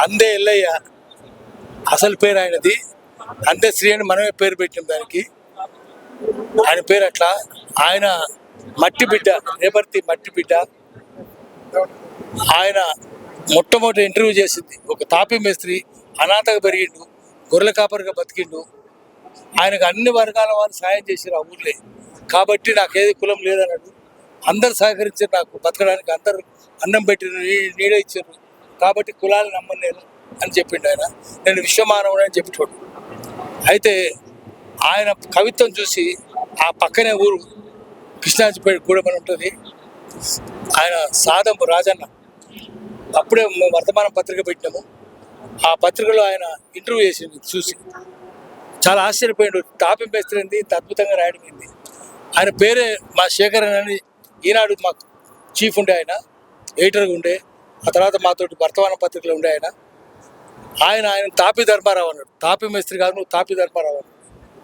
అందే ఎల్లయ్య. అసలు పేరు ఆయనది. అందే శ్రీ అని మనమే పేరు పెట్టిన దానికి. ఆయన పేరు అట్లా. ఆయన మట్టి బిడ్డ. రేపర్తి మట్టి బిడ్డ. ఆయన మొట్టమొదటి ఇంటర్వ్యూ చేసింది. ఒక తాపీ మేస్త్రి అనాథగా పెరిగిండు గొర్రెల కాపరిగా బతికిండు. ఆయనకు అన్ని వర్గాల వారు సాయం చేశారు ఆ ఊర్లే. కాబట్టి నాకు ఏది కులం లేదన్నాడు. అందరు సహకరించారు నాకు. బతకడానికి అందరు అన్నం పెట్టిన నీడ ఇచ్చారు. కాబట్టి కులాలు నమ్మలేను అని చెప్పిండు ఆయన. నేను విశ్వమానవుడు అని చెప్పేటోడు అయితే ఆయన కవిత్వం చూసి ఆ పక్కనే ఊరు కృష్ణాజిపేట గూడెమని ఉంటుంది. ఆయన సాదంపు రాజన్న. అప్పుడే మేము వర్తమాన పత్రిక పెట్టినాము. ఆ పత్రికలో ఆయన ఇంటర్వ్యూ చేసింది చూసి. చాలా ఆశ్చర్యపోయాడు. టాపింగ్ పేస్తుంది ఇంత అద్భుతంగా రాయడం ఏంది? ఆయన పేరే మా శేఖరన్ అని ఈనాడు మా చీఫ్ ఉండే ఆయన. ఎడిటర్గా ఉండే. ఆ తర్వాత మాతోటి వర్తమాన పత్రికలు ఉండే ఆయన. ఆయన ఆయన తాపి ధర్మారావు అన్నాడు. తాపి మేస్త్రి కాదు నువ్వు తాపి ధర్మారావు అన్నాడు